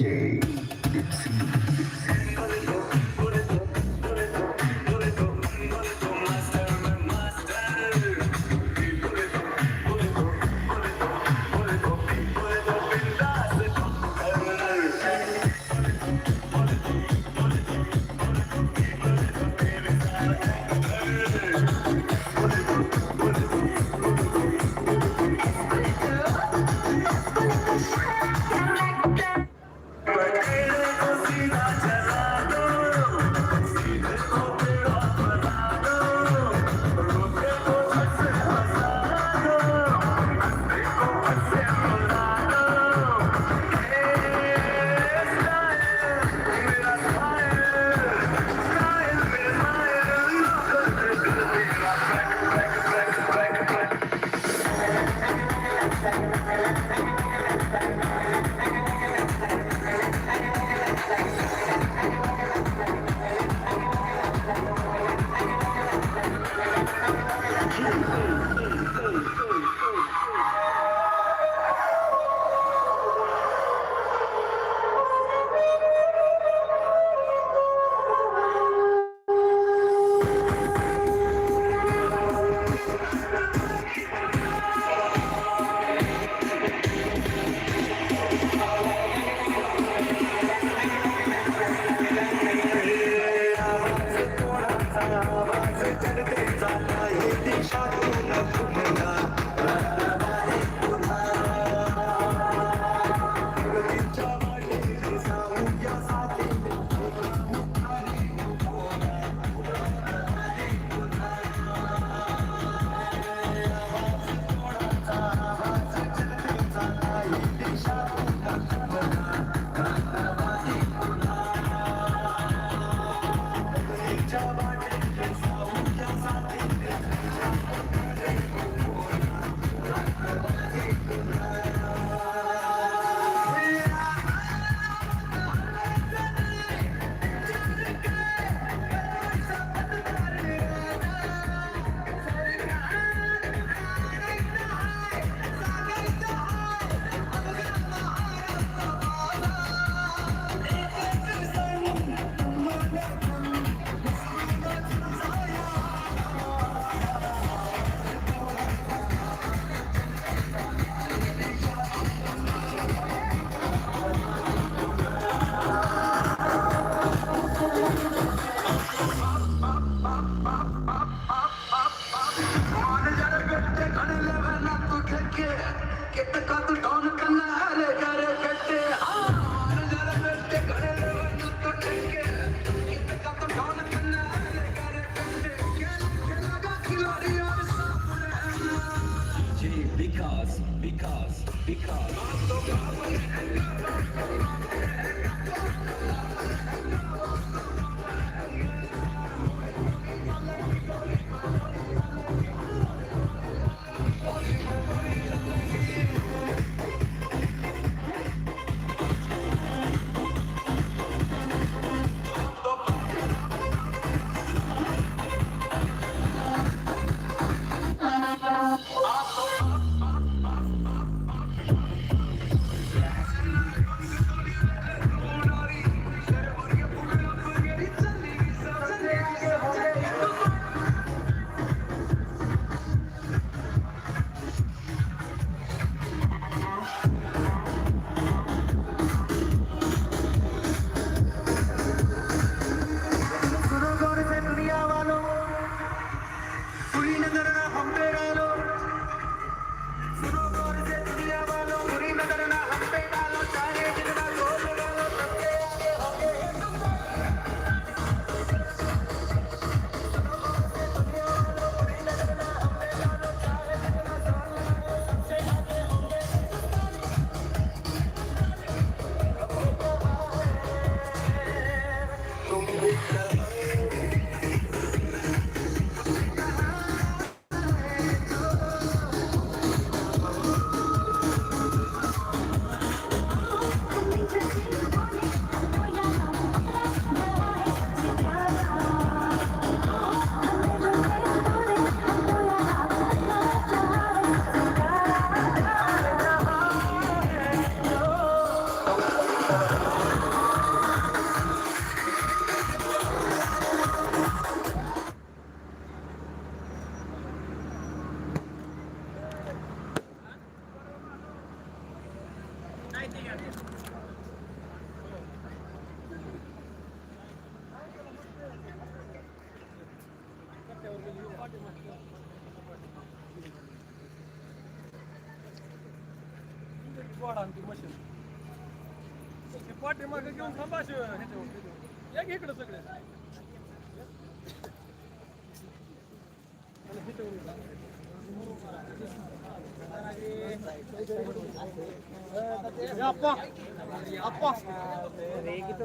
shit. पाठीमागे घेऊन थांबा शिवाय या इकडं सगळे. या इकडं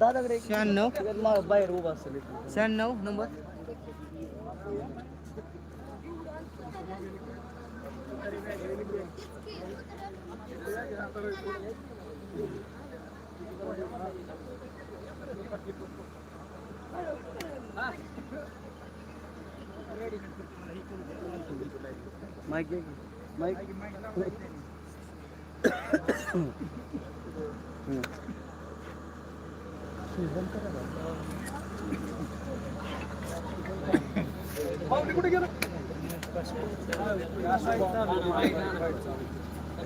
दादाकडे शहाण्णव. बाहेर उभा असेल शहाण्णव नंबर. माईक. माईक. कुठे गेलं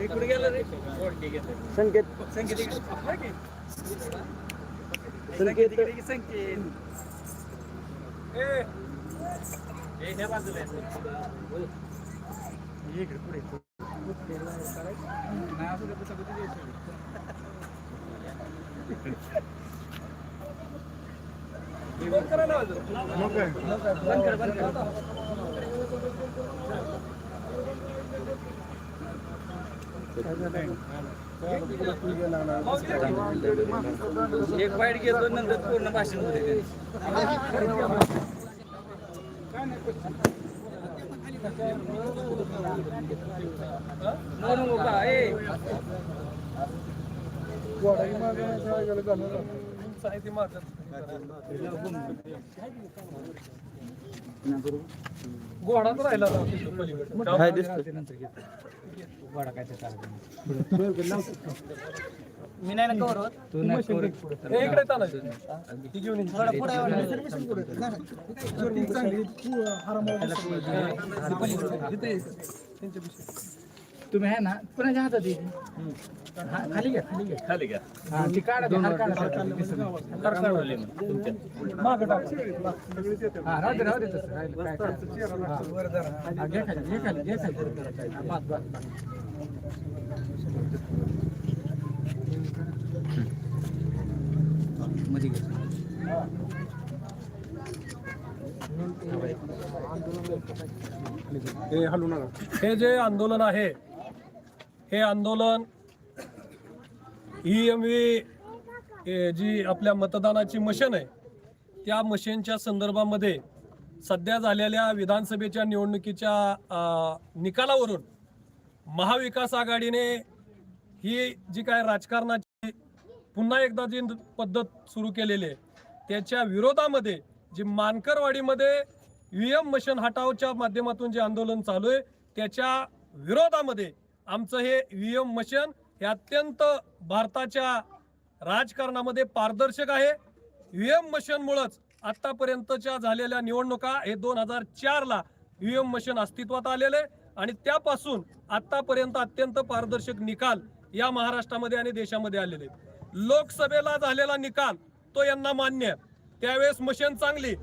कुठे गेलं रे संकेत. संकेत. संकेत ए ए हे बाजूला बंद करा ना बाजूला. बंद कर, बंद कर. एक बाईट घेतो नंतर पूर्ण भाषण होते म्हणून का ए साहित्य माझं घोडा तर राहिला. काय मी नाही ना कवर तू ए, इकडे चालायचं. ती घेऊन ये. तुम्ही आहे ना कुणाच्या हातात येते हा, खाली घ्या खाली घ्या खाली घ्या हा ती काढा ते हार काढा हार काढा. मागं टाक. हा राहू दे राहू दे तसं राहिलं, काय काय. हा. हा, घे खाली घे खाली घे खाली हा, बस, बस. मध्ये घे. हे जे आंदोलन आहे हे आंदोलन ई एम व्ही जी आपल्या मतदानाची मशीन आहे त्या मशीनच्या संदर्भामध्ये सध्या झालेल्या विधानसभेच्या निवडणुकीच्या निकालावरून महाविकास आघाडीने ही जी काय राजकारणाची पुन्हा एकदा जी पद्धत सुरू केलेली आहे त्याच्या विरोधामध्ये जी मानकरवाडीमध्ये व्ही एम मशीन हटावच्या माध्यमातून जे आंदोलन चालू आहे त्याच्या विरोधामध्ये आमचं हे व्ही एम मशन हे अत्यंत भारताच्या राजकारणामध्ये पारदर्शक आहे. व्ही एम मशनमुळंच आत्तापर्यंतच्या झालेल्या निवडणुका हे दोन हजार चारला व्ही एम मशन अस्तित्वात आलेले आहे आणि त्यापासून आत्तापर्यंत अत्यंत पारदर्शक निकाल या महाराष्ट्रामध्ये आणि देशामध्ये आलेले आहेत. लोकसभेला झालेला निकाल तो यांना मान्य त्यावेळेस मशन चांगली.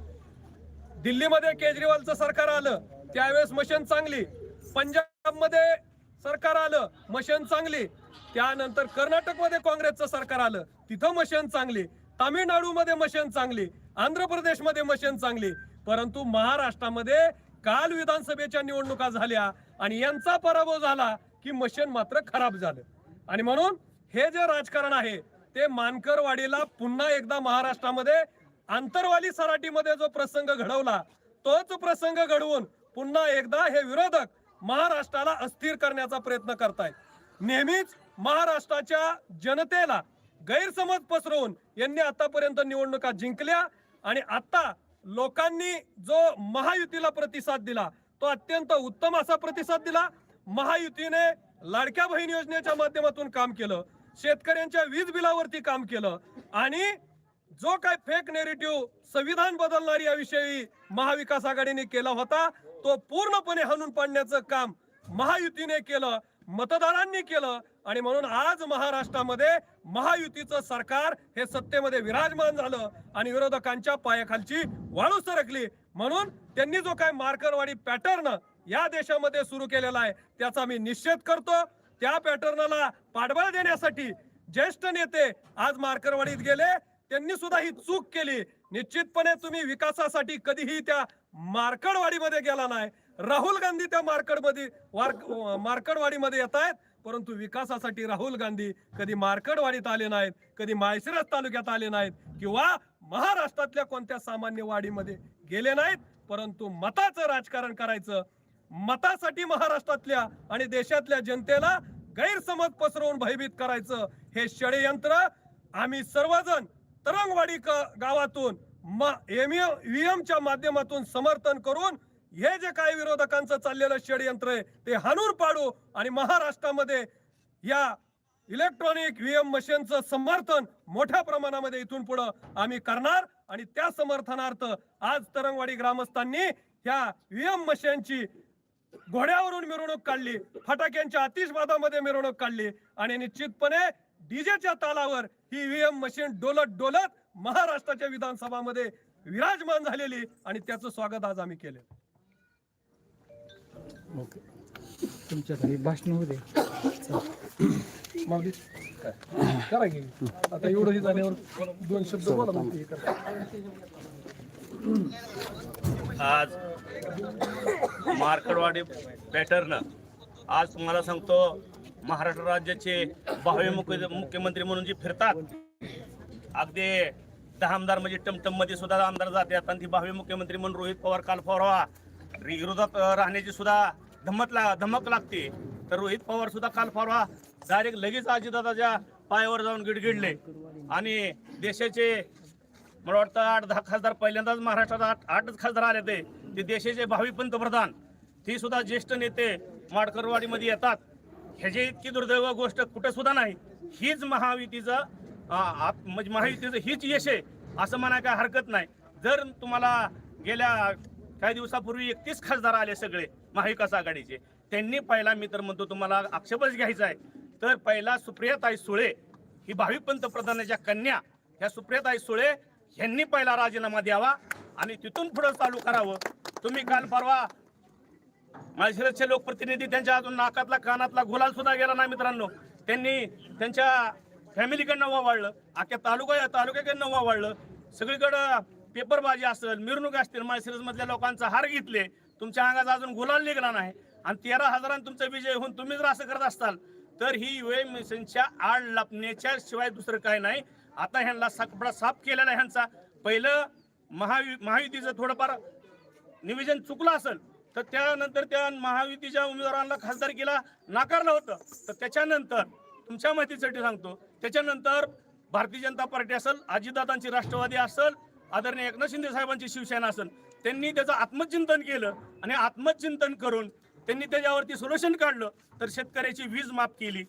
दिल्लीमध्ये केजरीवालचं सरकार आलं त्यावेळेस मशन चांगली. पंजाबमध्ये सरकार आलं मशीन चांगली. त्यानंतर कर्नाटकमध्ये काँग्रेसचं सरकार आलं तिथं मशीन चांगली. तामिळनाडूमध्ये मशीन चांगली आंध्र प्रदेशमध्ये मशीन चांगली. परंतु महाराष्ट्रामध्ये काल विधानसभेच्या निवडणुका झाल्या आणि यांचा पराभव झाला की मशीन मात्र खराब झालं. आणि म्हणून हे जे राजकारण आहे ते मानकरवाडीला पुन्हा एकदा महाराष्ट्रामध्ये आंतरवाली सराटीमध्ये जो प्रसंग घडवला तोच प्रसंग घडवून पुन्हा एकदा हे विरोधक महाराष्ट्राला अस्थिर करण्याचा प्रयत्न करतायत. नेहमीच महाराष्ट्राच्या जनतेला गैरसमज पसरवून यांनी आतापर्यंत निवडणुका जिंकल्या आणि आता लोकांनी जो महायुतीला प्रतिसाद दिला तो अत्यंत उत्तम असा प्रतिसाद दिला. महायुतीने लाडक्या बहीण योजनेच्या माध्यमातून काम केलं शेतकऱ्यांच्या वीज बिलावरती काम केलं आणि जो काय फेक नेरेटिव्ह संविधान बदलणारी याविषयी महाविकास आघाडीने केला होता तो पूर्णपणे हाणून पाडण्याचं काम महायुतीने केलं मतदारांनी केलं आणि म्हणून आज महाराष्ट्रामध्ये महायुतीचं सरकार हे सत्तेमध्ये विराजमान झालं आणि विरोधकांच्या पायाखालची वाळू सरकली. म्हणून त्यांनी जो काय मार्करवाडी पॅटर्न या देशामध्ये सुरू केलेला आहे त्याचा मी निषेध करतो. त्या पॅटर्नला पाठबळ देण्यासाठी ज्येष्ठ नेते आज मार्करवाडीत गेले. त्यांनी सुद्धा ही चूक केली. निश्चितपणे तुम्ही विकासासाठी कधीही त्या मार्कडवाडीमध्ये गेला नाही. राहुल गांधी त्या मार्कडमध्ये वार- मार्कडवाडीमध्ये येत आहेत परंतु विकासासाठी राहुल गांधी कधी मार्कडवाडीत आले नाहीत कधी माळशिरस तालुक्यात आले नाहीत किंवा महाराष्ट्रातल्या कोणत्या सामान्य वाडीमध्ये गेले नाहीत परंतु मताचं राजकारण करायचं मतासाठी महाराष्ट्रातल्या आणि देशातल्या जनतेला गैरसमज पसरवून भयभीत करायचं हे षडयंत्र आम्ही सर्वजण तरंगवाडी क- गावातून ईव्हीएम च्या माध्यमातून समर्थन करून हे जे काही विरोधकांचं चाललेलं षडयंत्र आहे ते हाणून पाडू आणि महाराष्ट्रामध्ये या इलेक्ट्रॉनिक व्हीएम मशीनचं समर्थन मोठ्या प्रमाणामध्ये इथून पुढं आम्ही करणार आणि त्या समर्थनार्थ आज तरंगवाडी ग्रामस्थांनी ह्या व्हीएम मशीनची घोड्यावरून मिरवणूक काढली फटाक्यांच्या आतिषबादामध्ये मिरवणूक काढली आणि निश्चितपणे डीजेच्या तालावर ही ईव्हीएम मशीन डोलत डोलत महाराष्ट्राच्या विधानसभामध्ये विराजमान झालेली आणि त्याचं स्वागत आज आम्ही केले. तुमच्या घरी भाषण होते माऊली करा की. आता एवढंही झाल्यावर दोन शब्द बोला. आज मार्कडवाडी पॅटर्न. आज तुम्हाला सांगतो महाराष्ट्र राज्याचे भावी मुख्य मुख्यमंत्री म्हणून जे फिरतात अगदी दहा आमदार म्हणजे टमटममध्ये सुद्धा आमदार जातात आणि ती भावी मुख्यमंत्री म्हणून रोहित पवार काल पवारवा विरोधात राहण्याची सुद्धा धमक ला धमक लागते. तर रोहित पवार सुद्धा काल परवा डायरेक्ट लगेच अजितदादाच्या पायावर जाऊन गिडगिडले. आणि देशाचे मला वाटतं आठ दहा खासदार पहिल्यांदाच महाराष्ट्रात आठ आठच खासदार आले ते. ते देशाचे भावी पंतप्रधान. ती सुद्धा ज्येष्ठ नेते माडकरवाडीमध्ये येतात. ह्याची इतकी दुर्दैव गोष्ट कुठं सुद्धा नाही. हीच महायुतीचं म्हणजे महायुतीचं हीच यश आहे असं म्हणाय काय हरकत नाही. जर तुम्हाला गेल्या काही दिवसापूर्वी एकतीस खासदार आले सगळे महाविकास आघाडीचे त्यांनी पहिला मी तर म्हणतो तुम्हाला आक्षेपच घ्यायचा आहे. तर पहिला सुप्रियाताई सुळे ही भावी पंतप्रधानाच्या कन्या ह्या सुप्रियाताई सुळे यांनी पहिला राजीनामा द्यावा आणि तिथून पुढं चालू करावं. तुम्ही काल परवा माझे लोकप्रतिनिधी त्यांच्या अजून नाकातला कानातला गुलाल सुद्धा गेला नाही मित्रांनो. त्यांनी त्यांच्या फॅमिलीकडे नवा वाढलं अख्ख्या तालुका तालुक्याकडे नवा वाढलं. सगळीकडं पेपरबाजी असेल मिरवणूक असतील माळशिरस मधल्या लोकांचा हार घेतले तुमच्या अंगाचा अजून गुलाल निघला नाही. आणि तेरा हजारांनी तुमचा विजय होऊन तुम्ही जर असं करत असताल तर ही युएम मिशनच्या आड लपण्याच्या शिवाय दुसरं काही नाही. आता ह्यांना सापडा साफ केलेला आहे ह्यांचा. पहिलं महायु महायुतीचं थोडंफार निवेदन चुकलं असेल तर त्यानंतर त्या महायुतीच्या उमेदवारांना खासदार केला नाकारलं होतं. तर त्याच्यानंतर तुमच्या माहितीसाठी सांगतो त्याच्यानंतर भारतीय जनता पार्टी असेल अजितदादांची राष्ट्रवादी असेल आदरणीय एकनाथ शिंदे साहेबांची शिवसेना असेल त्यांनी त्याचं आत्मचिंतन केलं आणि आत्मचिंतन करून त्यांनी त्याच्यावरती सोल्युशन काढलं तर शेतकऱ्याची वीज माफ केली.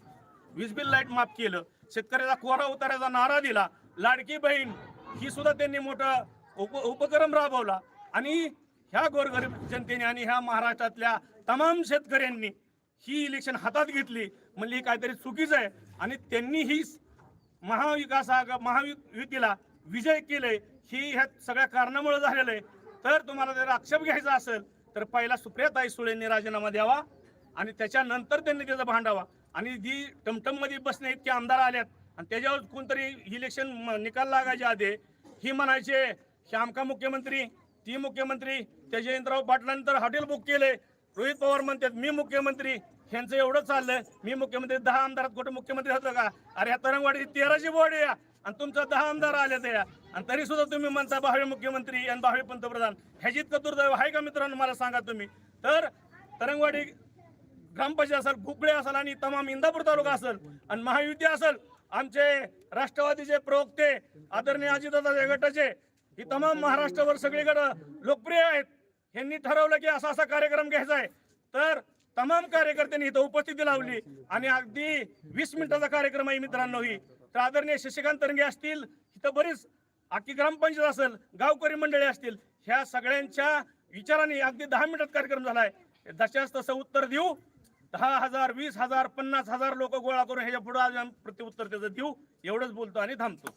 वीज बिल लाइट माफ केलं. शेतकऱ्याचा कोरा उताराचा नारा दिला. लाडकी बहीण ही सुद्धा त्यांनी मोठा उप उपक्रम राबवला. आणि ह्या गोरगरीब जनतेने आणि ह्या महाराष्ट्रातल्या तमाम शेतकऱ्यांनी ही इलेक्शन हातात घेतली. म्हणजे ही काहीतरी चुकीचं आहे. आणि त्यांनी ही महाविकास आघा महायुतीला विजय केले ही ह्या सगळ्या कारणामुळे झालेलं आहे. तर तुम्हाला जर आक्षेप घ्यायचा असेल तर पहिला सुप्रियाताई सुळेंनी राजीनामा द्यावा आणि त्याच्यानंतर त्यांनी त्याचा भांडावा. आणि जी टमटममध्ये बसणे इतके आमदार आल्यात आणि त्याच्यावर कोणतरी इलेक्शन म- निकाल लागायच्या आधी ही म्हणायचे की आमका मुख्यमंत्री ती मुख्यमंत्री त्या जयंतराव पाटलांतर हॉटेल बुक केले रोहित पवार म्हणतात मी मुख्यमंत्री ह्यांचं एवढं चाललंय. मी मुख्यमंत्री दहा आमदारात कुठे मुख्यमंत्री होतं का? अरे या तरंगवाडी तेराची बोर्ड या. आणि तुमचा दहा आमदार आले ते आणि तरी सुद्धा तुम्ही म्हणता भावे मुख्यमंत्री आणि भावे पंतप्रधान. ह्याची इतकं दुर्दैव आहे का मित्रांनो? मला सांगा तुम्ही. तर तरंगवाडी ग्रामपंचायत असेल भुकळे असेल आणि तमाम इंदापूर तालुका असेल आणि महायुती असेल आमचे राष्ट्रवादीचे प्रवक्ते आदरणीय अजितदादा गटाचे ही तमाम महाराष्ट्रावर सगळीकडं लोकप्रिय आहेत. यांनी ठरवलं की असा असा कार्यक्रम घ्यायचा आहे. तर तमाम कार्यकर्त्यांनी इथं उपस्थिती लावली. आणि अगदी वीस मिनिटाचा कार्यक्रम आहे मित्रांनो ही. तर आदरणीय शशिकांत तरंगे असतील इथं बरीच आखी ग्रामपंचायत असेल गावकरी मंडळी असतील ह्या सगळ्यांच्या विचाराने अगदी दहा मिनिटात कार्यक्रम झालाय. जशास तसं उत्तर देऊ. दहा हजार वीस हजार पन्नास हजार लोक गोळा करून ह्याच्या पुढे आज प्रत्युत्तर त्याचं देऊ. एवढंच बोलतो आणि थांबतो.